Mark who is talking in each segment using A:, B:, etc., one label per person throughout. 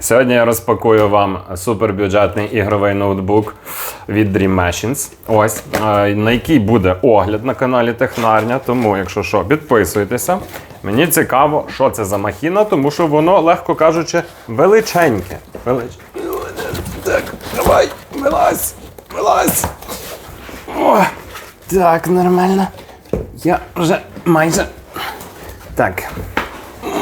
A: Сьогодні я розпакую вам супербюджетний ігровий ноутбук від Dream Machines. Ось, е, на який буде огляд на каналі Технарня. Тому, якщо що, підписуйтеся. Мені цікаво, що це за махіна, тому що воно, легко кажучи, величеньке. Велич... Так, давай, вилазь, вилазь. О, так, нормально. Я вже майже. Так.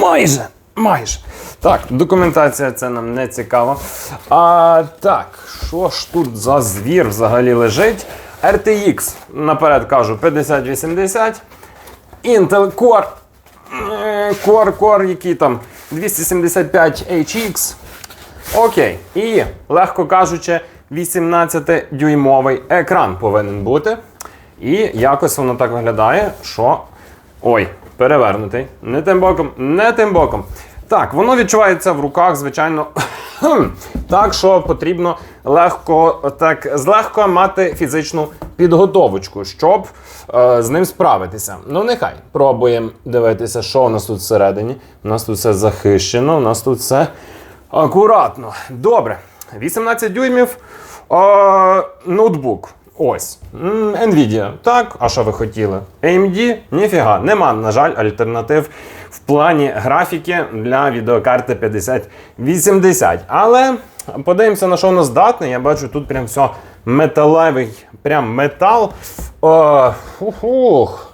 A: Майже. Майже. Так, документація це нам не цікаво. А так, що ж тут за звір взагалі лежить? RTX, наперед кажу, 5080. Intel Core. Core, Core, який там 275HX. Окей. І, легко кажучи, 18-дюймовий екран повинен бути. І якось воно так виглядає, що. Ой, перевернутий. Не тим боком, не тим боком. Так, воно відчувається в руках, звичайно. Так, що потрібно легко, так, злегка мати фізичну підготовочку, щоб е, з ним справитися. Ну, нехай пробуємо дивитися, що у нас тут всередині. У нас тут все захищено, у нас тут все акуратно. Добре. 18 дюймів. Е, ноутбук. Ось. Nvidia. Так, а що ви хотіли? AMD? Ніфіга. Нема, на жаль, альтернатив в плані графіки для відеокарти 5080. Але подивимося, на що воно здатне. Я бачу, тут прям все металевий, прям метал. О, ух.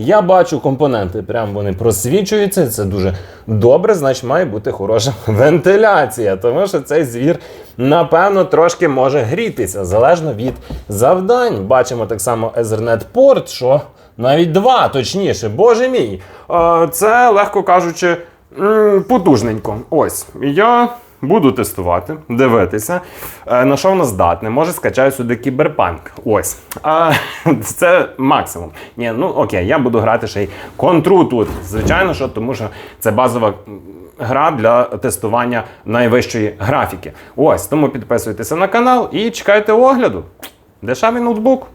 A: Я бачу компоненти, прям вони просвічуються. Це дуже добре, значить має бути хороша вентиляція, тому що цей звір, напевно, трошки може грітися, залежно від завдань. Бачимо так само Ethernet порт, що навіть два, точніше, боже мій. Е, Це, легко кажучи, потужненько. Ось. Я буду тестувати, дивитися, е, на що воно здатне. Може, скачаю сюди кіберпанк. Ось. А, це максимум. Ні, ну окей, я буду грати ще й контру тут. Звичайно, що, тому що це базова гра для тестування найвищої графіки. Ось, тому підписуйтеся на канал і чекайте огляду. Дешевий ноутбук.